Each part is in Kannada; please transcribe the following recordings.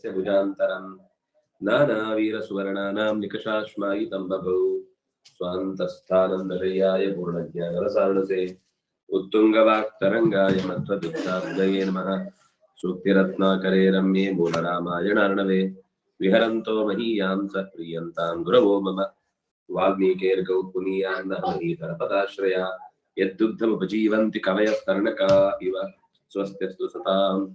तस्य भुजान्तरम्। नानावीरसुवर्णानां निकषाश्मायितं बभौ। स्वान्तस्थानं पूर्णज्ञानरसारणसे उत्तुङ्गवाक्तरङ्गाय मत्त्वदुःखाब्दये नमः। सूक्तिरत्नाकरे रम्ये मूलरामाय नार्णवे विहरन्तो महीयां स प्रीयन्तां गुरवो मम। वाल्मीकेर्गौ पुनीयान्नहमहीतरपदाश्रया यद्दुग्धमुपजीवन्ति कवयस्तर्णका इव। स्वस्त्यस्तु सताम्।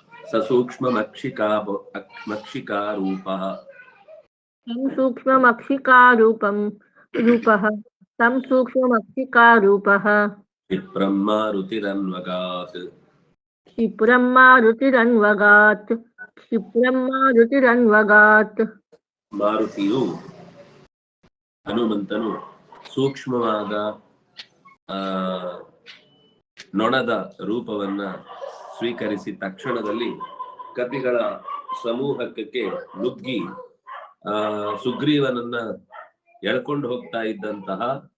ససూక్ష్మమక్షికారూప సంసూక్ష్మమక్షికారూపం రూపః సంసూక్ష్మమక్షికారూపః. క్షిప్రం మారుతిరన్వగాత్ ರೂಪವನ್ನ ಸ್ವೀಕರಿಸಿ ತಕ್ಷಣದಲ್ಲಿ ಕಪಿಗಳ ಸಮೂಹಕ್ಕೆ ನುಗ್ಗಿ, ಆ, ಸುಗ್ರೀವನನ್ನ ಎಳ್ಕೊಂಡು ಹೋಗ್ತಾ ಇದ್ದಂತಹ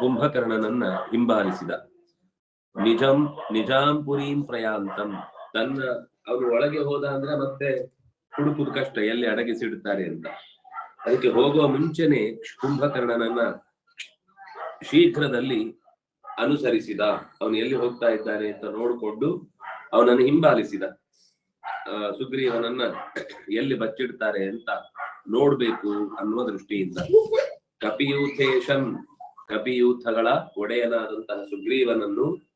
ಕುಂಭಕರ್ಣನನ್ನ ಹಿಂಬಾಲಿಸಿದ. ನಿಜಂ ನಿಜಾಂಪುರೀಂ ಪ್ರಯಾಂತಂ. ತನ್ನ, ಅವನು ಒಳಗೆ ಹೋದ ಅಂದ್ರೆ ಮತ್ತೆ ಹುಡುಕುದು ಕಷ್ಟ, ಎಲ್ಲಿ ಅಡಗಿಸಿಡುತ್ತಾರೆ ಅಂತ. ಅದಕ್ಕೆ ಹೋಗುವ ಮುಂಚೆನೆ ಕುಂಭಕರ್ಣನನ್ನ ಶೀಘ್ರದಲ್ಲಿ ಅನುಸರಿಸಿದ, ಅವನು ಎಲ್ಲಿ ಹೋಗ್ತಾ ಇದ್ದಾನೆ ಅಂತ ನೋಡಿಕೊಂಡು ಅವನನ್ನು ಹಿಂಬಾಲಿಸಿದ. ಸುಗ್ರೀವನನ್ನ ಎಲ್ಲಿ ಬಚ್ಚಿಡ್ತಾರೆ ಅಂತ ನೋಡ್ಬೇಕು ಅನ್ನುವ ದೃಷ್ಟಿಯಿಂದ. ಕಪಿಯೂಥೇಶಂ, ಕಪಿಯೂಥಗಳ ಒಡೆಯನಾದಂತಹ ಸುಗ್ರೀವನನ್ನು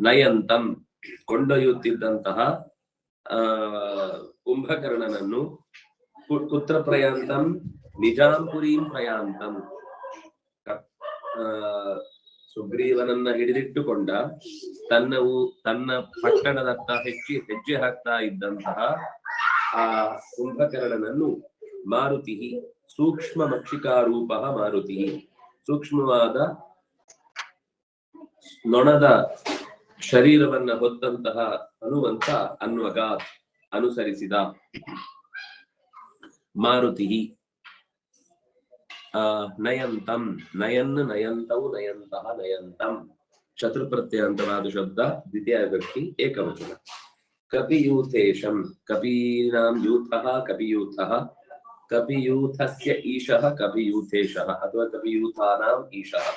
ನಯಂತಂ ಕೊಂಡೊಯ್ಯುತ್ತಿದ್ದಂತಹ, ಆ, ಕುಂಭಕರ್ಣನನ್ನು ಕುತ್ರ ಪ್ರಯಾಂತಂ ನಿಜಾಂಪುರೀಂ ಪ್ರಯಾಂತಂ. ಸುಗ್ರೀವನನ್ನ ಹಿಡಿದಿಟ್ಟುಕೊಂಡ ತನ್ನ ತನ್ನ ಪಟ್ಟಣದತ್ತ ಹೆಚ್ಚಿ ಹೆಜ್ಜೆ ಹಾಕ್ತಾ ಇದ್ದಂತಹ ಆ ಕುಂಭಕರ್ಣನನ್ನು ಮಾರುತಿ, ಸೂಕ್ಷ್ಮ ಮಕ್ಷಿಕಾರೂಪ ಮಾರುತಿ. ಸೂಕ್ಷ್ಮವಾದ ನೊಣದ ಶರೀರವನ್ನ ಹೊತ್ತಂತಹ ಹನುಮಂತ ಅನ್ವಗಾತ್ ಅನುಸರಿಸಿದ ಮಾರುತಿ. ಆ ನಯಂತಂ ನಯನ್ ನಯಂತವು ನಯಂತಹ ನಯಂತಂ ಶತ್ರುಪ್ರತ್ಯಂತವಾದ ಶಬ್ದ ದ್ವಿತೀಯ ವ್ಯಕ್ತಿ ಏಕವಚನ ಕಪಿಯೂಥೇಶಂ ಕಪೀನಾಂ ಯೂಥಃ ಕಪಿಯೂಥಃ ಕಪಿಯೂಥಸ್ಯ ಈಶಃ ಕಪಿಯೂಥೇಶಃ ಅಥವಾ ಕಪಿಯೂಥಾನಾಂ ಈಶಃ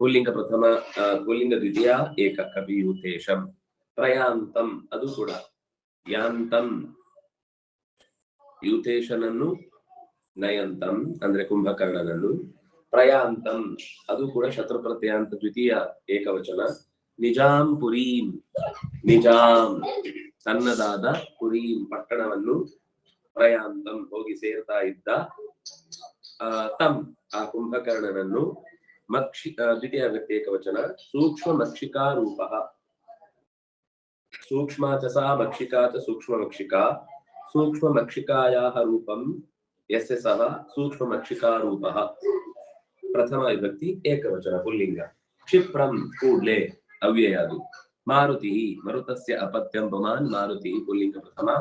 ಪುಲ್ಲಿಂಗ ಪ್ರಥಮ ಆ, ಪುಲ್ಲಿಂಗ ದ್ವಿತೀಯ ಏಕ ಕಪಿಯೂಥೇಶಂ ಪ್ರಯಾಂತಂ ಅದು ಕೂಡ ಯಾಂತಂ ಯೂಥೇಶನನ್ನು ನಯಂತಂ ಅಂದ್ರೆ ಕುಂಭಕರ್ಣನನ್ನು ಪ್ರಯಾಂತಂ. ಅದು ಕೂಡ ಶತ್ರು ಪ್ರತ್ಯಯಾಂತ ದ್ವಿತೀಯ ಏಕವಚನ. ನಿಜಾಂ ಪುರೀಂ. ನಿಜಾಂ. ತನ್ನದಾದ ಪುರೀಂ ಪಟ್ಟಣವನ್ನು ಪ್ರಯಾಂತಂ ಹೋಗಿ ಸೇರ್ತಾ ಇದ್ದ ತಂ, ಆ ಕುಂಭಕರ್ಣನನ್ನು ಮಕ್ಷಿ ದ್ವಿತೀಯ ವ್ಯಕ್ತಿ ಏಕವಚನ. ಸೂಕ್ಷ್ಮ ಮಕ್ಷಿಕಾ ರೂಪ. ಸೂಕ್ಷ್ಮ ಚ ಸಾ ಮಕ್ಷಿಕಾ ಚ ಸೂಕ್ಷ್ಮ ಮಕ್ಷಿಕಾ. ಸೂಕ್ಷ್ಮ ಮಕ್ಷಿಕಾಯಾಹ ರೂಪಂ. यस्य सः सूक्ष्ममक्षिकारूपः। प्रथमविभक्ति एकवचन पुल्लिङ्ग क्षिप्रं कूडले अव्ययादु। मारुतिः मरुतस्य अपत्यं भवान् मारुतिः पुल्लिङ्गप्रथमा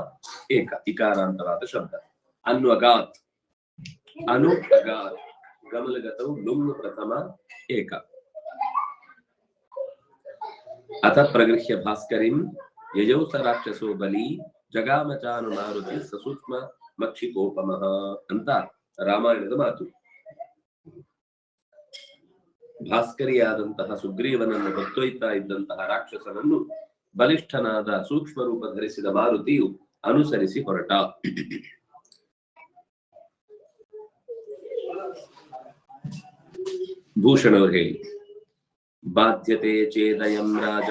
एक। इकारान्तरात् शब्द। अन्वगात् अनु अगात् गमलगतौ लुङ् प्रथम एक। अथ प्रगृह्य भास्करिं यजौ स राक्षसो बली जगामचानुमारुति ससूक्ष्म ಮಕ್ಷಿಕೋಪಮಃ ಅಂತ ರಾಮಾಯಣದ ಮಾತು. ಭಾಸ್ಕರಿಯಾದಂತಹ ಸುಗ್ರೀವನನ್ನು ಹೊತ್ತೊಯ್ತಾ ಇದ್ದಂತಹ ರಾಕ್ಷಸನನ್ನು ಬಲಿಷ್ಠನಾದ ಸೂಕ್ಷ್ಮ ರೂಪ ಧರಿಸಿದ ಮಾರುತಿಯು ಅನುಸರಿಸಿ ಹೊರಟ. ಭೂಷಣವರು ಹೇಳಿ, ಬಾಧ್ಯತೆ ಚೇದಯಂ ರಾಜ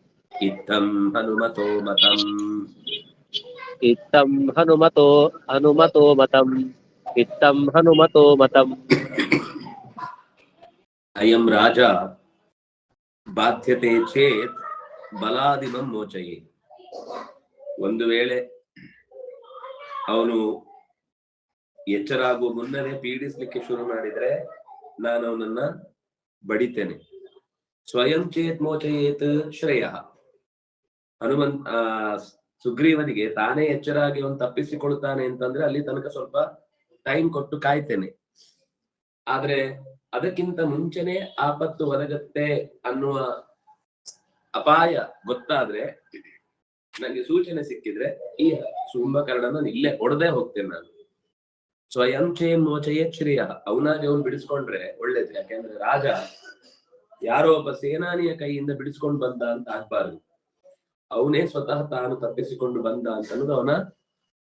ಇತ್ತಂ ಹನುಮತೋ ಮತಂ. ಇತ್ತಂ ಹನುಮತೋ ಹನುಮತೋ ಮತಂ. ಇತ್ತಂ ಹನುಮತೋ ಮತಂ. ಅಯಂ ರಾಜ ಬಾಧ್ಯತೆ ಚೇತ್ ಬಲಾದಿಮಂ ಮೋಚಯೇ. ಒಂದು ವೇಳೆ ಅವನು ಎಚ್ಚರಾಗುವ ಮುನ್ನವೇ ಪೀಡಿಸ್ಲಿಕ್ಕೆ ಶುರು ಮಾಡಿದ್ರೆ ನಾನು ಅವನನ್ನ ಬಡಿತೇನೆ. ಸ್ವಯಂ ಚೇತ್ ಮೋಚಯೇತ್ ಶ್ರೇಯ. ಹನುಮಂತ್, ಆ, ಸುಗ್ರೀವನಿಗೆ ತಾನೇ ಎಚ್ಚರಾಗಿ ಅವನು ತಪ್ಪಿಸಿಕೊಳ್ಳುತ್ತಾನೆ ಅಂತಂದ್ರೆ ಅಲ್ಲಿ ತನಕ ಸ್ವಲ್ಪ ಟೈಮ್ ಕೊಟ್ಟು ಕಾಯ್ತೇನೆ. ಆದ್ರೆ ಅದಕ್ಕಿಂತ ಮುಂಚೆನೆ ಆಪತ್ತು ಒದಗತ್ತೆ ಅನ್ನುವ ಅಪಾಯ ಗೊತ್ತಾದ್ರೆ ನನಗೆ ಸೂಚನೆ ಸಿಕ್ಕಿದ್ರೆ ಈ ಕುಂಭಕರ್ಣನ ಇಲ್ಲೇ ಹೊಡೆದೇ ಹೋಗ್ತೇನೆ ನಾನು. ಸ್ವಯಂ ಚೇನ್ ಮೋಚಯೇ ಶ್ರೇಯ ಅವನಾಗಿ ಅವನು ಬಿಡಿಸ್ಕೊಂಡ್ರೆ ಒಳ್ಳೇದು. ಯಾಕೆಂದ್ರೆ ರಾಜ ಯಾರೋ ಒಬ್ಬ ಸೇನಾನಿಯ ಕೈಯಿಂದ ಬಿಡಿಸ್ಕೊಂಡು ಬಂದ ಅಂತ ಆಗ್ಬಾರ್ದು. ಅವನೇ ಸ್ವತಃ ತಾನು ತಪ್ಪಿಸಿಕೊಂಡು ಬಂದ ಅಂತ ಅವನ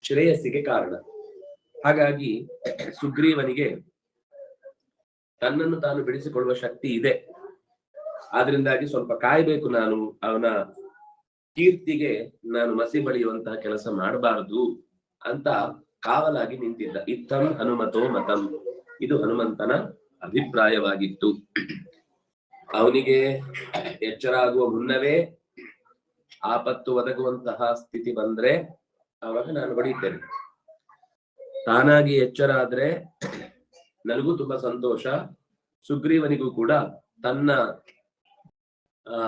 ಶ್ರೇಯಸ್ಸಿಗೆ ಕಾರಣ. ಹಾಗಾಗಿ ಸುಗ್ರೀವನಿಗೆ ತನ್ನನ್ನು ತಾನು ಬಿಡಿಸಿಕೊಳ್ಳುವ ಶಕ್ತಿ ಇದೆ. ಆದ್ರಿಂದಾಗಿ ಸ್ವಲ್ಪ ಕಾಯ್ಬೇಕು ನಾನು, ಅವನ ಕೀರ್ತಿಗೆ ನಾನು ಮಸಿ ಬಳಿಯುವಂತಹ ಕೆಲಸ ಮಾಡಬಾರದು ಅಂತ ಕಾವಲಾಗಿ ನಿಂತಿದ್ದ. ಇತ್ತಂ ಹನುಮತೋ ಮತಂ. ಇದು ಹನುಮಂತನ ಅಭಿಪ್ರಾಯವಾಗಿತ್ತು. ಅವನಿಗೆ ಎಚ್ಚರ ಆಗುವ ಮುನ್ನವೇ ಆಪತ್ತು ಒದಗುವಂತಹ ಸ್ಥಿತಿ ಬಂದ್ರೆ ಅವಾಗ ನಾನು ಹೊಡಿತೇನೆ. ತಾನಾಗಿ ಎಚ್ಚರ ಆದ್ರೆ ನನಗೂ ತುಂಬಾ ಸಂತೋಷ. ಸುಗ್ರೀವನಿಗೂ ಕೂಡ ತನ್ನ, ಆ,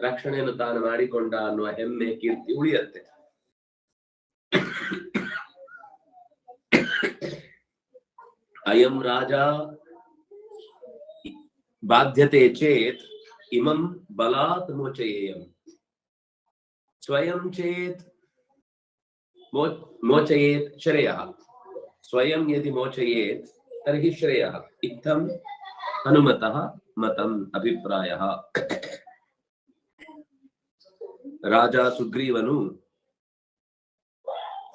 ರಕ್ಷಣೆಯನ್ನು ತಾನು ಮಾಡಿಕೊಂಡ ಅನ್ನುವ ಹೆಮ್ಮೆ, ಕೀರ್ತಿ ಉಳಿಯತ್ತೆ. ಅಯಂ ರಾಜ ಬಾಧ್ಯತೆ ಚೇತ್, ಇಮಂ ಬಲಾತ್ ಮೋಚಯೇಯಂ. ಸ್ವಯಂ ಚೇತ್ ಮೋ- ಮೋಚಯೇತ್ ಶ್ರೇಯಃ ಸ್ವಯಂ ಯದಿ ಮೋಚಯೇತ್ ತರ್ಹಿ ಶ್ರೇಯಃ ಇತ್ತಂ ಹನುಮತಃ ಮತಂ ಅಭಿಪ್ರಾಯಃ ರಾಜ ಸುಗ್ರೀವನು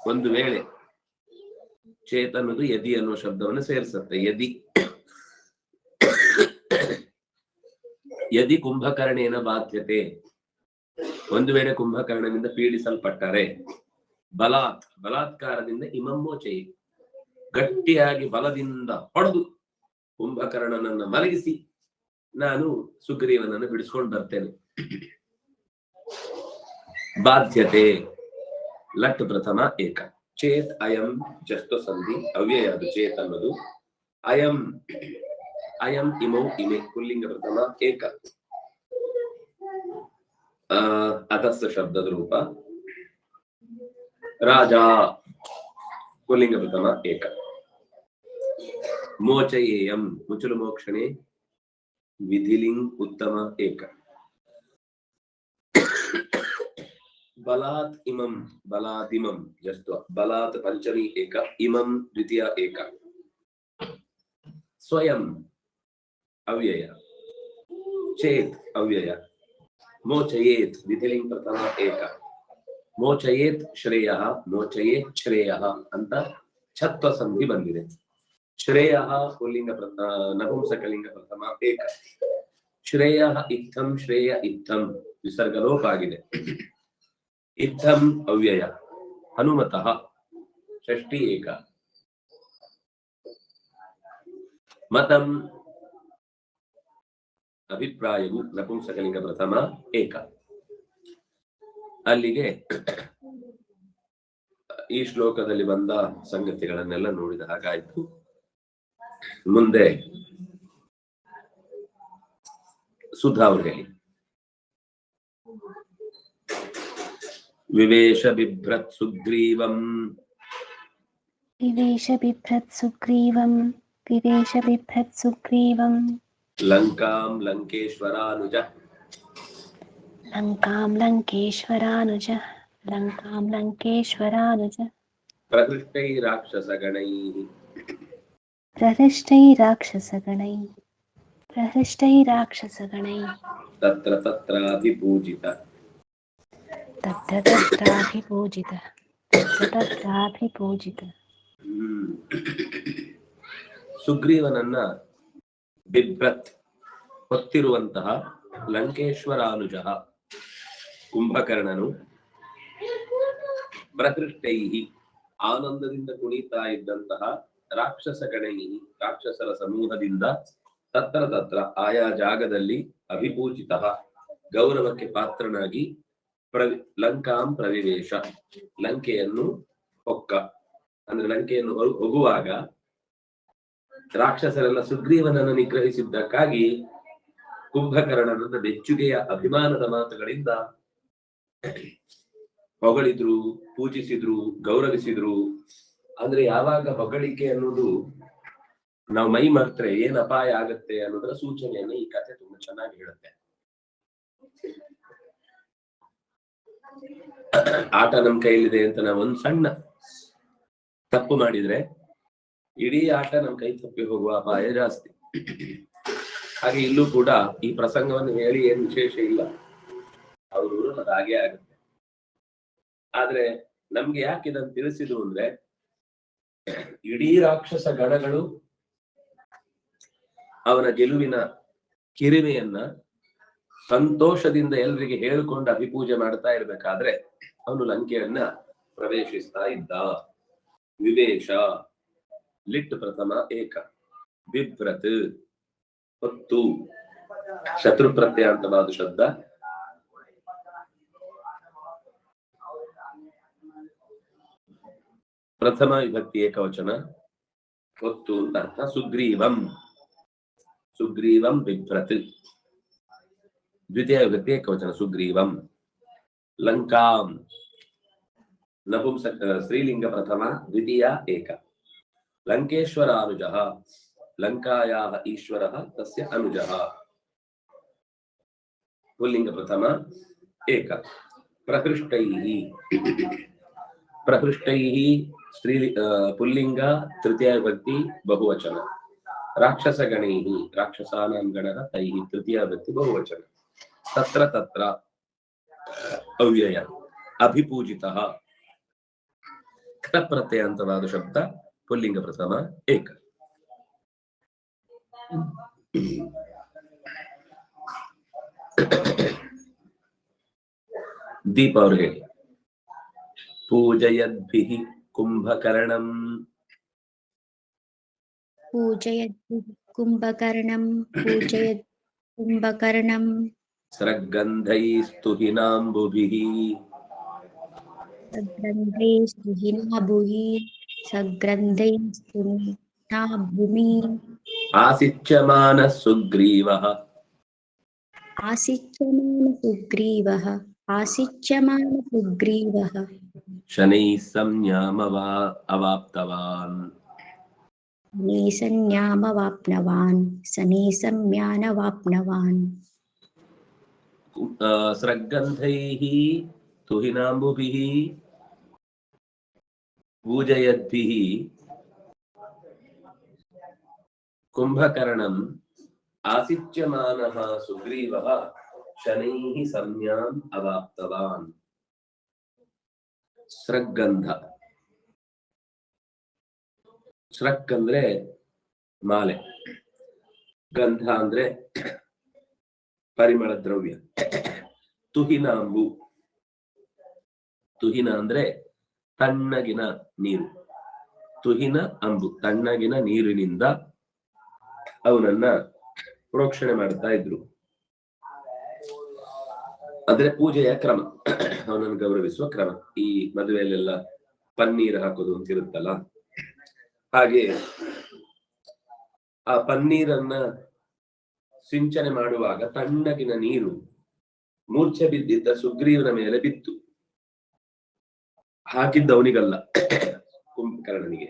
ಒಂದು ವೇಳೆ ಚೇತ್ ಅನ್ನೋದು ಯದಿ ಅನ್ನುವ ಶಬ್ದವನ್ನು ಸೇರಿಸುತ್ತೆ ಯದಿ ಯದಿ ಕುಂಭಕರ್ಣೇನ ಬಾಧ್ಯತೆ ಒಂದು ವೇಳೆ ಕುಂಭಕರ್ಣದಿಂದ ಪೀಡಿಸಲ್ಪಟ್ಟರೆ ಬಲಾತ್, ಬಲಾತ್ಕಾರದಿಂದ ಇಮಮ್ಮೋಚೆ ಗಟ್ಟಿಯಾಗಿ ಬಲದಿಂದ ಹೊಡೆದು ಕುಂಭಕರ್ಣನನ್ನ ಮಲಗಿಸಿ ನಾನು ಸುಗ್ರೀವನನ್ನು ಬಿಡಿಸ್ಕೊಂಡು ಬರ್ತೇನೆ. ಬಾಧ್ಯತೆ. ಲಟ್ ಪ್ರಥಮ ಏಕ. ಚೇತ್ ಅಯಂ ಜಸ್ತು ಸಂಧಿ ಅವ್ಯಯ ಅದು ಚೇತ್ ಅನ್ನೋದು. ಅಯಂ ಅಯಂ ಇಮೌ ಇಮೆ. ಪುಲ್ಲಿಂಗ ಪ್ರಥಮ ಏಕ. अधस्त शब्द रूप राजा पुलिंग प्रथम एक। मोचयेयम मुचुल मोक्षणे विधिलिंग उत्तम एक। बलात् इमं बलादिमं जस्त्वा बलात् पंचमी एक इमं द्वितीय एक। स्वयं अव्यय। चेत अव्यय। ಮೋಚಯೇತ್ ವಿಧಿಲಿಂಗ್ ಪ್ರಥಮ ಏಕ ಮೋಚಯೇತ್ ಶ್ರೇಯ ಮೋಚಯೇತ್ ಶ್ರೇಯ ಅಂತ ಛತ್ವ ಸಂಧಿ ಬಂದಿದೆ. ಶ್ರೇಯ ಪುಲ್ಲಿಂಗ ಪ್ರಥ, ನಪುಂಸಕಲಿಂಗ ಪ್ರಥಮ ಏಕ. ಶ್ರೇಯ ಇತ್ತಂ ಶ್ರೇಯ ಇತ್ತಂ ವಿಸರ್ಗಲೋಪ ಆಗಿದೆ ಇತ್ತಂ ಅವ್ಯಯ, ಹನುಮತಃ ಷಷ್ಠಿ ಏಕ. ಮತಂ ಅಭಿಪ್ರಾಯವು ನಪುಂಸಕಲಿಂಗ ಪ್ರಥಮ ಏಕ. ಅಲ್ಲಿಗೆ ಈ ಶ್ಲೋಕದಲ್ಲಿ ಬಂದ ಸಂಗತಿಗಳನ್ನೆಲ್ಲ ನೋಡಿದ ಹಾಗಾಯ್ತು. ಮುಂದೆ ಸುಧಾ ಹೇಳಿ. ವಿವೇಶ ಬಿಭ್ರತ್ ಸುಗ್ರೀವಂ. ವಿವೇಶ ಬಿಭ್ರತ್ ಸುಗ್ರೀವಂ. ವಿವೇಶ ಬಿಭ್ರತ್ ಸುಗ್ರೀವಂ. ಲಂಕಾಂ ಲಂಕೇಶ್ವರಾನುಜ ಲಂಕಾಂ ಲಂಕೇಶ್ವರಾನುಜ ಲಂಕಾಂ ಲಂಕೇಶ್ವರಾನುಜ ಪ್ರಹೃಷ್ಟೈ ರಾಕ್ಷಸಗಣೈ ಪ್ರಹೃಷ್ಟೈ ರಾಕ್ಷಸಗಣೈ ಪ್ರಹೃಷ್ಟೈ ರಾಕ್ಷಸಗಣೈ ತತ್ರ ತತ್ರಾಭಿಪೂಜಿತ ತತ್ರ ತತ್ರಾಭಿಪೂಜಿತ ತತ್ರ ಸುಗ್ರೀವನನ್ನ ಬಿಭ್ರತ್ ಹೊತ್ತಿರುವಂತಹ ಲಂಕೇಶ್ವರಾನುಜ ಕುಂಭಕರ್ಣನು ಪ್ರಕೃಷ್ಟೈ ಆನಂದದಿಂದ ಕುಣಿತಾ ಇದ್ದಂತಹ ರಾಕ್ಷಸ ಗಣೈ ರಾಕ್ಷಸರ ಸಮೂಹದಿಂದ ತತ್ರ ತತ್ರ ಆಯಾ ಜಾಗದಲ್ಲಿ ಅಭಿಪೂಜಿತ ಗೌರವಕ್ಕೆ ಪಾತ್ರನಾಗಿ ಪ್ರವಿ ಲಂಕಾಂ ಪ್ರವಿವೇಶ. ಲಂಕೆಯನ್ನು ಹೊಕ್ಕ. ಅಂದ್ರೆ ಲಂಕೆಯನ್ನು ಹೊ- ರಾಕ್ಷಸರೆಲ್ಲ ಸುಗ್ರೀವನನ್ನು ನಿಗ್ರಹಿಸಿದ್ದಕ್ಕಾಗಿ ಕುಂಭಕರ್ಣನನ್ನ ಮೆಚ್ಚುಗೆಯ ಅಭಿಮಾನದ ಮಾತುಗಳಿಂದ ಹೊಗಳಿದ್ರು, ಪೂಜಿಸಿದ್ರು, ಗೌರವಿಸಿದ್ರು. ಅಂದ್ರೆ ಯಾವಾಗ ಹೊಗಳಿಕೆ ಅನ್ನೋದು ನಾವು ಮೈ ಮರ್ತ್ರೆ ಏನ್ ಅಪಾಯ ಆಗತ್ತೆ ಅನ್ನೋದರ ಸೂಚನೆಯನ್ನ ಈ ಕಥೆ ತುಂಬಾ ಚೆನ್ನಾಗಿ ಹೇಳುತ್ತೆ. ಆಟ ನಮ್ ಕೈಲಿದೆ ಅಂತ ನಾವು ಒಂದ್ ಸಣ್ಣ ತಪ್ಪು ಮಾಡಿದ್ರೆ ಇಡೀ ಆಟ ನಮ್ ಕೈ ತಪ್ಪಿ ಹೋಗುವ ಅಪಾಯ ಜಾಸ್ತಿ. ಹಾಗೆ ಇಲ್ಲೂ ಕೂಡ ಈ ಪ್ರಸಂಗವನ್ನು ಹೇಳಿ ಏನು ವಿಶೇಷ ಇಲ್ಲ. ಅವರು ಅದು ಹಾಗೆ ಆಗುತ್ತೆ. ಆದ್ರೆ ನಮ್ಗೆ ಯಾಕೆ ಇದನ್ನು ತಿಳಿಸಿದ್ರು ಅಂದ್ರೆ, ಇಡೀ ರಾಕ್ಷಸ ಗಣಗಳು ಅವನ ಗೆಲುವಿನ ಕಿರಿಮೆಯನ್ನ ಸಂತೋಷದಿಂದ ಎಲ್ರಿಗೆ ಹೇಳ್ಕೊಂಡು ಅಭಿಪೂಜೆ ಮಾಡ್ತಾ ಇರ್ಬೇಕಾದ್ರೆ, ಅವನು ಲಂಕೆಯನ್ನ ಪ್ರವೇಶಿಸ್ತಾ ಇದ್ದ. ವಿವೇಶ. ಲಿಟ್ ಪ್ರಥಮ ಏಕ ಬಿಭ್ರತ್ ಹೊತ್ತು ಶತ್ರು ಪ್ರತ್ಯಯಾಂತವಾದ ಶಬ್ದ ಪ್ರಥಮ ವಿಭಕ್ತಿ ಏಕವಚನ ಹೊತ್ತು ಅಂತ ಅರ್ಥ ಸುಗ್ರೀವಂ ಸುಗ್ರೀವಂ ಬಿಭ್ರತ್ ದ್ವಿತೀಯ ವಿಭಕ್ತಿ ಏಕವಚನ ಸುಗ್ರೀವಂ ಲಂಕಾಂ ನಪುಂಸಕ ಸ್ತ್ರೀಲಿಂಗ ಪ್ರಥಮ ದ್ವಿತೀಯ ಏಕ लङ्केश्वरानुजः लङ्कायाः ईश्वर तस्य पुलिंग प्रथम एक। प्रकृष्ट। प्रकृष्ट स्त्री पुलिंग तृतीय भक्ति बहुवचन। राक्षसगणैः गण गणः तृतीय भक्ति बहुवचन। तत्र तत्र अव्यय। अभिपूजितः। शब्द ತತ್ರ ತತ್ರ ಅವ್ಯಯ ಅಭಿಪೂಜಿತಃ ಕ್ತ ಪ್ರತ್ಯಯಾಂತವಾದ ಶಬ್ದ ಪುಲ್ಲಿಂಗ ಪ್ರಥಮ ಏಕ ದೀಪ ಅವರು ಹೇಳಿ ಪೂಜಯದ್ಭಿಃ ಕುಂಭಕರ್ಣಂ पूजयद्भिः कुम्भकर्णं पूजयत् कुम्भकर्णं स्रग्गन्धैस्तुहिनाम्बुभिः सग्रन्थैस्तुहिनाभुः सग्रन्थैस्तुमिताभूमि आसिच्यमानः सुग्रीवः आसिच्यमानः सुग्रीवः आसिच्यमानः सुग्रीवः शनैः संज्ञामवा अवाप्तवान्। शनैः संज्ञामवाप्नवान्। शनैः संज्ञानवाप्नवान्। सृग्गन्धैः तुहिनाम्बुभिः पूजयद्भिः कुम्भकर्णम् आसिच्यमानः सुग्रीवः शनैः संज्ञाम् अवाप्तवान् ಸ್ರಗ್ಗಂಧ ಸ್ರಕ್ ಅಂದ್ರೆ ಮಾಲೆ ಗಂಧ ಅಂದ್ರೆ ಪರಿಮಳ ದ್ರವ್ಯ ತುಹಿನಾಂಬು ತುಹಿನ ಅಂದ್ರೆ ತಣ್ಣಗಿನ ನೀರು. ತುಹಿನ ಅಂಬು, ತಣ್ಣಗಿನ ನೀರಿನಿಂದ ಅವನನ್ನ ಪ್ರೋಕ್ಷಣೆ ಮಾಡ್ತಾ ಇದ್ರು. ಅಂದ್ರೆ ಪೂಜೆಯ ಕ್ರಮ, ಅವನನ್ನು ಗೌರವಿಸುವ ಕ್ರಮ. ಈ ಮದುವೆಯಲ್ಲೆಲ್ಲ ಪನ್ನೀರ್ ಹಾಕೋದು ಅಂತ ಇರುತ್ತಲ್ಲ? ಹಾಗೆ ಆ ಪನ್ನೀರನ್ನ ಸಿಂಚನೆ ಮಾಡುವಾಗ ತಣ್ಣಗಿನ ನೀರು ಮೂರ್ಛೆ ಬಿದ್ದಿದ್ದ ಸುಗ್ರೀವನ ಮೇಲೆ ಬಿತ್ತು. ಹಾಕಿದ್ದವನಿಗಲ್ಲ ಕುಂಭಕರ್ಣನಿಗೆ.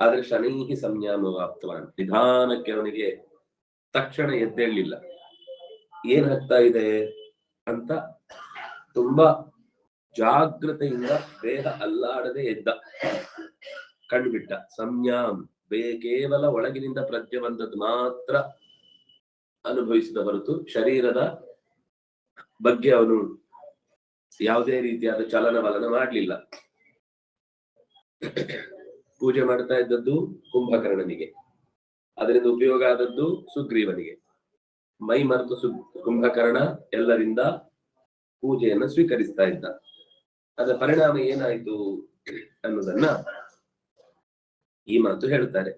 ಆದ್ರೆ ಶನೈಹಿ ಸಂಯಾಮವಾಪ್ತವಾನ್ ನಿಧಾನಕ್ಕೆ ಅವನಿಗೆ ತಕ್ಷಣ ಎದ್ದೇಳಲಿಲ್ಲ. ಏನ್ ಆಗ್ತಾ ಇದೆ ಅಂತ ತುಂಬಾ ಜಾಗ್ರತೆಯಿಂದ ದೇಹ ಅಲ್ಲಾಡದೆ ಎದ್ದ. ಕಣ್ಬಿಟ್ಟ. ಸಂಯಾಮ್, ಬೇ ಕೇವಲ ಒಳಗಿನಿಂದ ಪ್ರಜ್ಞೆ ಬಂದದ್ದು ಮಾತ್ರ ಅನುಭವಿಸಿದ ಹೊರತು ಶರೀರದ ಬಗ್ಗೆ ಅವನು ಯಾವುದೇ ರೀತಿಯಾದ ಚಲನವಲನ ಮಾಡಲಿಲ್ಲ. ಪೂಜೆ ಮಾಡ್ತಾ ಇದ್ದದ್ದು ಕುಂಭಕರ್ಣನಿಗೆ. ಅದರಿಂದ ಉಪಯೋಗ ಆದದ್ದು ಸುಗ್ರೀವನಿಗೆ. ಮೈ ಮರೆತು ಸು, ಕುಂಭಕರ್ಣ ಎಲ್ಲರಿಂದ ಪೂಜೆಯನ್ನು ಸ್ವೀಕರಿಸ್ತಾ ಇದ್ದ. ಅದರ ಪರಿಣಾಮ ಏನಾಯ್ತು ಅನ್ನೋದನ್ನ ಈ ಮಾತು ಹೇಳುತ್ತಾರೆ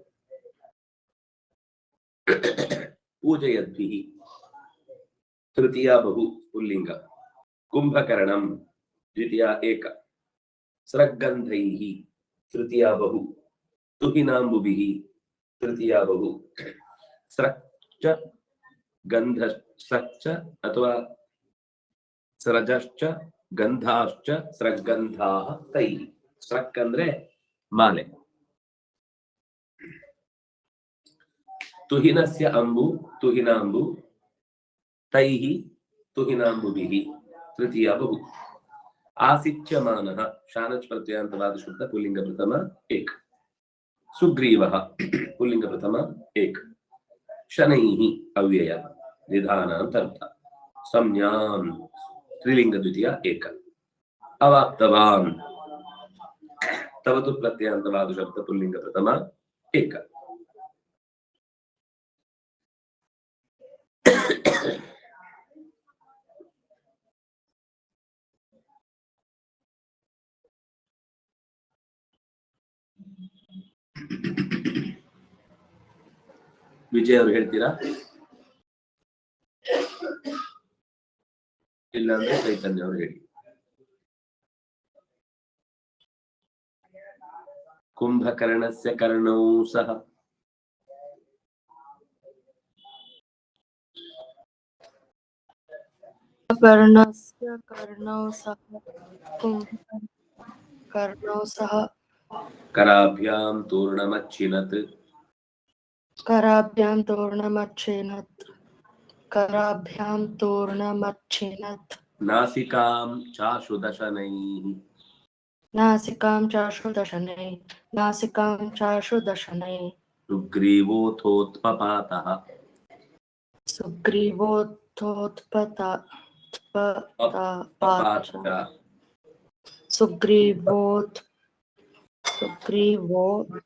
ಪೂಜೆಯದ್ಭಿ ತೃತೀಯ ಬಹು ಪುಲ್ಲಿಂಗ. ಕುಂಭಕರ್ಣಂ ದ್ವಿತೀಯ ಏಕ ಸ್ರಗ್ಗಂಧೈಃ ತೃತೀಯ ಬಹು ತುಹಿನಾಂಬುಭಿಃ ತೃತೀಯ ಬಹು ಸ್ರಚ್ಚ ಗಂಧ ಸ್ರಚ್ಚ ಅಥವಾ ಸ್ರಜಶ್ಚ ಗಂಧಾಶ್ಚ ಸ್ರಗ್ಗಂಧಾ ತೈ ಸ್ರಕ್ ಅಂದ್ರೆ ಮಾಲೆ ತುಹಿನಸ್ಯ ಅಂಬು ತುಹಿನಾಂಬು ತೈಹಿ ತುಹಿನಾಂಬುಭಿಃ तृतीय बभूव आसिच्यमान शानच प्रत्ययान्तवाद शब्द पुलिंग प्रथम एक। सुग्रीव पुलिंग प्रथम एक। शनैः अव्यय निधानान्तर्थ संज्ञान् स्त्रीलिंग द्वितीया एक। अवाप्तवान्। तव तु प्रत्ययान्तवाद शब्द पुल्लिंग प्रथम एक। ವಿಜಯ್ ಅವರು ಹೇಳ್ತೀರಾ ಇಲ್ಲ ಅಂದ್ರೆ ಚೈತನ್ಯ ಅವರು ಹೇಳಿ ಕುಂಭಕರ್ಣಸ್ಯ ಕರ್ಣೌ ಸಹ कर्णस्य कर्णौ सह कुम्भ कर्णौ सह कराभ्यां तूर्णमच्छिनत् कराभ्यां तूर्णमच्छिनत् कराभ्यां तूर्णमच्छिनत् नासिकां चाशुदशनैः नासिकां चाशु दशनै नासिकां चाशु दशनै सुग्रीवोऽथोत्पपातः सुग्रीवोत्थोत्पता पपात सुग्रीवोत् सुग्रीवोत्थोत्पपात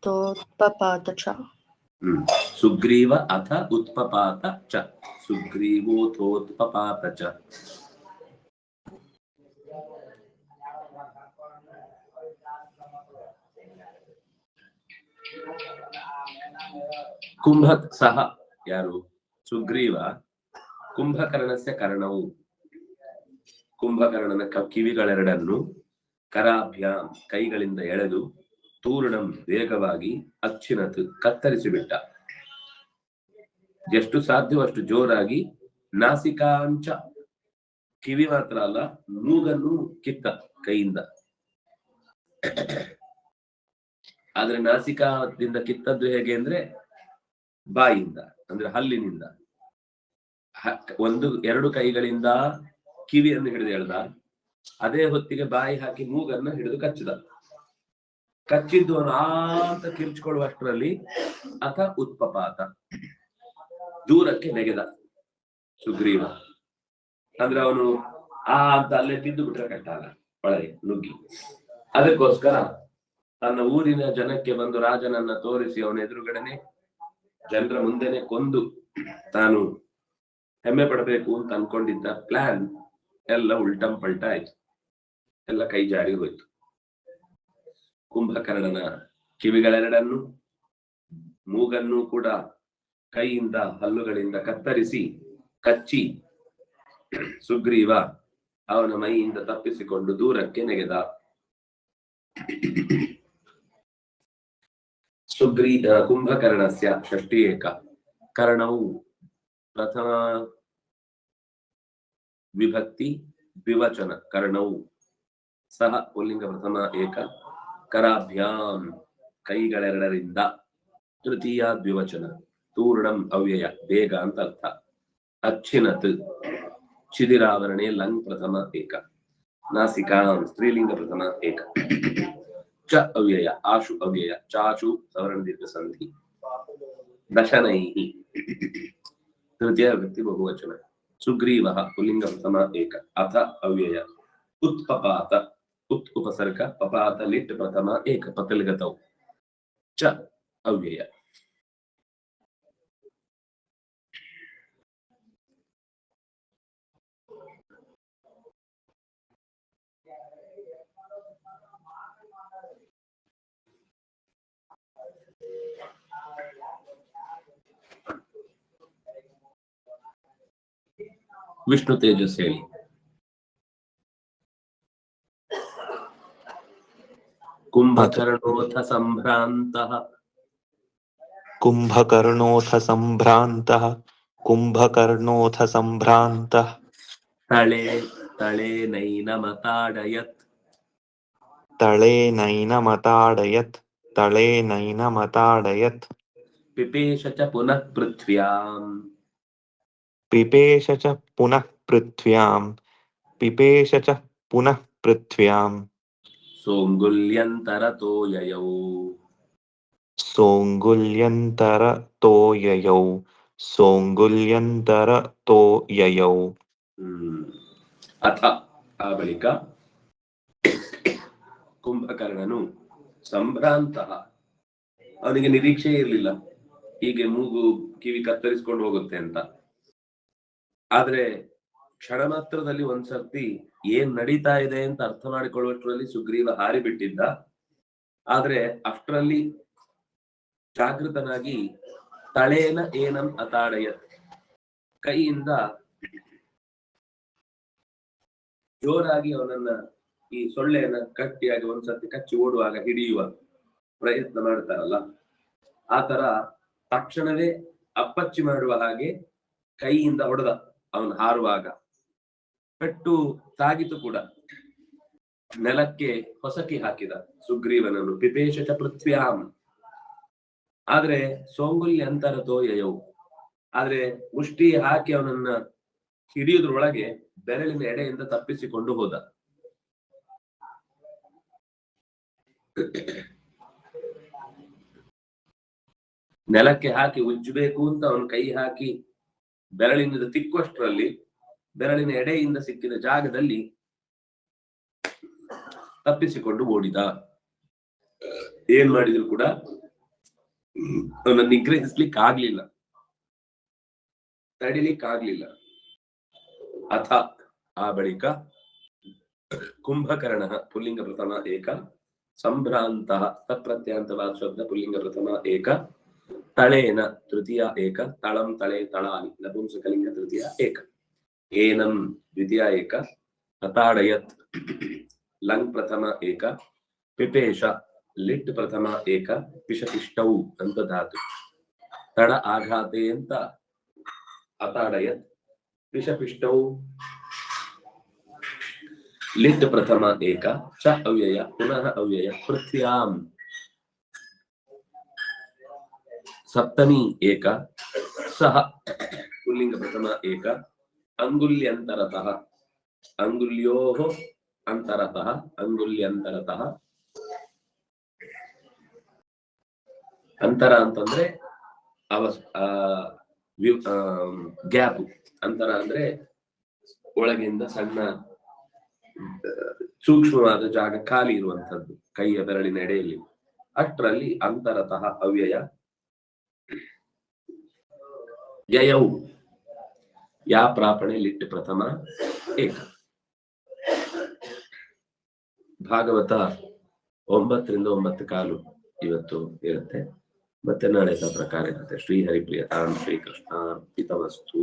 च ಸುಗ್ರೀವ ಅಥ ಉತ್ಪಪಾತ ಚ. ಸುಗ್ರೀವೋಥೋತ್ಪಪಾತ ಚ. ಕುಂಭ ಸಹ ಯಾರು? ಸುಗ್ರೀವ. ಕುಂಭಕರ್ಣಸ ಕರ್ಣವು. ಕುಂಭಕರ್ಣನ ಕಿವಿಗಳೆರಡನ್ನು ಕರಾಭ್ಯಾಂ ಕೈಗಳಿಂದ ಎಳೆದು ತೂರ್ಣಂ ವೇಗವಾಗಿ ಅಚ್ಚಿನತು ಕತ್ತರಿಸಿಬಿಟ್ಟ. ಎಷ್ಟು ಸಾಧ್ಯವಷ್ಟು ಜೋರಾಗಿ ನಾಸಿಕಾಂಚ ಕಿವಿ ಮಾತ್ರ ಅಲ್ಲ, ಮೂಗನ್ನು ಕಿತ್ತ ಕೈಯಿಂದ. ಆದ್ರೆ ನಾಸಿಕಾದಿಂದ ಕಿತ್ತದ್ದು ಹೇಗೆ ಅಂದ್ರೆ ಬಾಯಿಂದ, ಅಂದ್ರೆ ಹಲ್ಲಿನಿಂದ. ಒಂದು, ಎರಡು ಕೈಗಳಿಂದ ಕಿವಿಯನ್ನು ಹಿಡಿದು ಎಳ್ದ ಅದೇ ಹೊತ್ತಿಗೆ ಬಾಯಿ ಹಾಕಿ ಮೂಗನ್ನ ಹಿಡಿದು ಕಚ್ಚಿದ. ಕಚ್ಚಿದ್ದು ಆ ಅಂತ ಕಿರ್ಚ್ಕೊಳ್ಳುವಷ್ಟರಲ್ಲಿ ಅಥ ಉತ್ಪಪಾತ. ದೂರಕ್ಕೆ ನೆಗೆದ ಸುಗ್ರೀವ. ಅಂದ್ರೆ ಅವನು ಆ ಅಂತ ಅಲ್ಲೇ ತಿಂದು ಬಿಟ್ರೆ ಕಟ್ಟಾಗ ಒಳಗೆ ನುಗ್ಗಿ. ಅದಕ್ಕೋಸ್ಕರ ತನ್ನ ಊರಿನ ಜನಕ್ಕೆ ಬಂದು ರಾಜನನ್ನ ತೋರಿಸಿ ಅವನ ಎದುರುಗಡೆನೆ ಜನರ ಮುಂದೆನೆ ಕೊಂದು ತಾನು ಹೆಮ್ಮೆ ಪಡಬೇಕು ಅಂತ ಅನ್ಕೊಂಡಿದ್ದ ಪ್ಲಾನ್ ಎಲ್ಲ ಉಲ್ಟಂ ಪಲ್ಟ ಆಯ್ತು ಎಲ್ಲ ಕೈ ಜಾರಿ ಹೋಯ್ತು. ಕುಂಭಕರ್ಣನ ಕಿವಿಗಳೆರಡನ್ನು ಮೂಗನ್ನು ಕೂಡ ಕೈಯಿಂದ ಹಲ್ಲುಗಳಿಂದ ಕತ್ತರಿಸಿ ಕಚ್ಚಿ ಸುಗ್ರೀವ ಅವನ ಮೈಯಿಂದ ತಪ್ಪಿಸಿಕೊಂಡು ದೂರಕ್ಕೆ ನೆಗೆದ. ಸುಗ್ರೀ ಕುಂಭಕರ್ಣಸ್ಯ ಷಷ್ಠಿ ಏಕ. ಕರ್ಣವು ಪ್ರಥಮ ವಿಭಕ್ತಿ ದ್ವಿವಚನ ಕರ್ಣವು ಸಹ ಪುಲ್ಲಿಂಗ ಪ್ರಥಮ ಏಕ. ಕರಾಭ್ಯಾಂ ಕೈಗಳೆರಡರಿಂದ ತೃತೀಯ ದ್ವಿವಚನ ತೂರ್ಣಂ ಅವ್ಯಯ, ಬೇಗ ಅಂತ ಅರ್ಥ. ಅಚ್ಚಿನತ್ ಚಿದಿರಾವರಣೆ ಲಂಗ್ ಪ್ರಥಮ ಏಕ. ನಾಸಿಕಾಂ, ಸ್ತ್ರೀಲಿಂಗ ಪ್ರಥಮ ಏಕ. ಚ ಅವ್ಯಯ, ಆಶು ಅವ್ಯಯ, ಚಾಶು ಸವರ್ಣ ದೀರ್ಘ ಸಂಧಿ. ದಶನೈ ತೃತೀಯ ವ್ಯಕ್ತಿ ಬಹುವಚನ. ಸುಗ್ರೀವ ಪುಲ್ಲಿಂಗ ಪ್ರಥಮ ಏಕ. ಅಥ ಅವ್ಯಯ. ಉತ್ಪಪಾತ. उत् उपसर्ग पपात लिट् प्रथम एक पतलगतौ च अव्यय। विष्णु तेजस्वी कुम्भकर्णोऽथ सम्भ्रान्तः कुम्भकर्णोऽथ सम्भ्रान्तः कुम्भकर्णोऽथ सम्भ्रान्तः तले तलेनैनमताडयत् तलेनैनमताडयत् तलेनैनमताडयत् पिपेश च पुनः पृथ्व्याम। पिपेश च पुनः पृथ्व्याम। पिपेश च पुनः पृथ्व्याम। सोऽङ्गुल्यन्तरतो ययौ सोऽङ्गुल्यन्तरतो ययौ सोऽङ्गुल्यन्तरतो ययौ ಹ್ಮ್. ಅಥ ಆ ಬಳಿಕ ಕುಂಭಕರ್ಣನು ಸಂಭ್ರಾಂತ ಅವನಿಗೆ ನಿರೀಕ್ಷೆ ಇರಲಿಲ್ಲ ಹೀಗೆ ಮೂಗು ಕಿವಿ ಕತ್ತರಿಸ್ಕೊಂಡು ಹೋಗುತ್ತೆ ಅಂತ ಆದ್ರೆ ಕ್ಷಣ ಮಾತ್ರದಲ್ಲಿ ಒಂದ್ಸರ್ತಿ ಏನ್ ನಡೀತಾ ಇದೆ ಅಂತ ಅರ್ಥ ಮಾಡಿಕೊಳ್ಳುವಷ್ಟರಲ್ಲಿ ಸುಗ್ರೀವ ಹಾರಿ ಬಿಟ್ಟಿದ್ದ ಆದ್ರೆ ಅಷ್ಟರಲ್ಲಿ ಜಾಗೃತನಾಗಿ ತಳೇನ ಏನಂ ಅತಾಡಯ ಕೈಯಿಂದ ಜೋರಾಗಿ ಅವನನ್ನ ಈ ಸೊಳ್ಳೆಯನ್ನ ಕಟ್ಟಿಯಾಗಿ ಒಂದ್ಸರ್ತಿ ಕಚ್ಚಿ ಓಡುವಾಗ ಹಿಡಿಯುವ ಪ್ರಯತ್ನ ಮಾಡ್ತಾರಲ್ಲ. ಆತರ ತಕ್ಷಣವೇ ಅಪ್ಪಚ್ಚಿ ಮಾಡುವ ಹಾಗೆ ಕೈಯಿಂದ ಹೊಡೆದ ಅವನು ಹಾರುವಾಗ. ಪೆಟ್ಟು ತಾಗಿತು ಕೂಡ. ನೆಲಕ್ಕೆ ಹೊಸಕಿ ಹಾಕಿದ ಸುಗ್ರೀವನನ್ನು. ಪಿಪೇಶ ಚ ಪೃಥ್ವ್ಯಾಂ ಆದ್ರೆ ಸೋಂಗುಲ್ಯ ಅಂತರತೋ ಯಯೌ ಆದ್ರೆ ಮುಷ್ಟಿ ಹಾಕಿ ಅವನನ್ನ ಹಿಡಿಯುದ್ರೊಳಗೆ ಬೆರಳಿನ ಎಡೆಯಿಂದ ತಪ್ಪಿಸಿಕೊಂಡು ಹೋದ. ನೆಲಕ್ಕೆ ಹಾಕಿ ಉಜ್ಜಬೇಕು ಅಂತ ಅವನು ಕೈ ಹಾಕಿ ಬೆರಳಿನಿಂದ ತಿಕ್ಕುವಷ್ಟರಲ್ಲಿ ಬೆರಳಿನ ಎಡೆಯಿಂದ ಸಿಕ್ಕಿದ ಜಾಗದಲ್ಲಿ ತಪ್ಪಿಸಿಕೊಂಡು ಓಡಿದ. ಏನ್ ಮಾಡಿದ್ರು ಕೂಡ ಅವನ ನಿಗ್ರಹಿಸ್ಲಿಕ್ಕೆ ಆಗ್ಲಿಲ್ಲ ತಡಿಲಿಕ್ಕೆ ಆಗ್ಲಿಲ್ಲ ಅಥ ಆ ಬಳಿಕ ಕುಂಭಕರ್ಣ ಪುಲ್ಲಿಂಗ ಪ್ರಥಮ ಏಕ, ಸಂಭ್ರಾಂತ ತತ್ಪ್ರತ್ಯಂತವಾದ ಶಬ್ದ ಪುಲ್ಲಿಂಗ ಪ್ರಥಮ ಏಕ, ತಳೇನ ತೃತೀಯ ಏಕ, ತಳಂ ತಳೆ ತಳಾನಿ ನಪುಂಸಕಲಿಂಗ ತೃತೀಯ ಏಕ. ಏನಂ ದ್ವಿತೀಯ ಏಕ ಅತಾಡಯತ್ ಲಂಗ್ ಪ್ರಥಮ ಏಕ ಪಿಪೇಶ ಲಿಟ್ ಪ್ರಥಮ ಏಕ ಪಿಶಪಿಷ್ಟೌ ಅಂತ ಧಾತು ತಡ ಆಘಾತೆ ಅಂತ ಅತಾಡಯತ್ ಪಿಶಪಿಷ್ಟೌ ಲಿಟ್ ಪ್ರಥಮ ಏಕ ಚ ಅವ್ಯಯ ಪುನಃ ಅವ್ಯಯ ಪೃಥ್ವ್ಯಾಂ ಸಪ್ತಮಿ ಏಕ ಸಹ ಪುಲ್ಲಿಂಗ ಪ್ರಥಮ ಏಕ ಅಂಗುಲ್ಯಂತರತಃ. ಅಂಗುಲ್ಯೋ ಅಂತರತಃ, ಅಂಗುಲ್ಯಂತರತಃ. ಅಂತರ ಅಂತಂದ್ರೆ ಅವ ಗ್ಯಾಪ್. ಅಂತರ ಅಂದ್ರೆ ಒಳಗಿಂದ ಸಣ್ಣ, ಸೂಕ್ಷ್ಮವಾದ ಜಾಗ ಖಾಲಿ ಇರುವಂತದ್ದು ಕೈಯ ಬೆರಳಿನ ಎಡೆಯಲ್ಲಿ. ಅಷ್ಟರಲ್ಲಿ ಅಂತರತಃ ಅವ್ಯಯ ಯಯೌ ಯಾ ಪ್ರಾಪಣೆ ಲಿಟ್ ಪ್ರಥಮ ಏಕ. ಭಾಗವತ ಒಂಬತ್ತರಿಂದ ಒಂಬತ್ತು ಕಾಲು ಇವತ್ತು ಇರುತ್ತೆ. ಮತ್ತೆ ನಾಳೆ ಪ್ರಕಾರ ಇರುತ್ತೆ. ಶ್ರೀ ಹರಿಪ್ರಿಯ ತಾನ್ ಶ್ರೀಕೃಷ್ಣ ಹಿತವಸ್ತು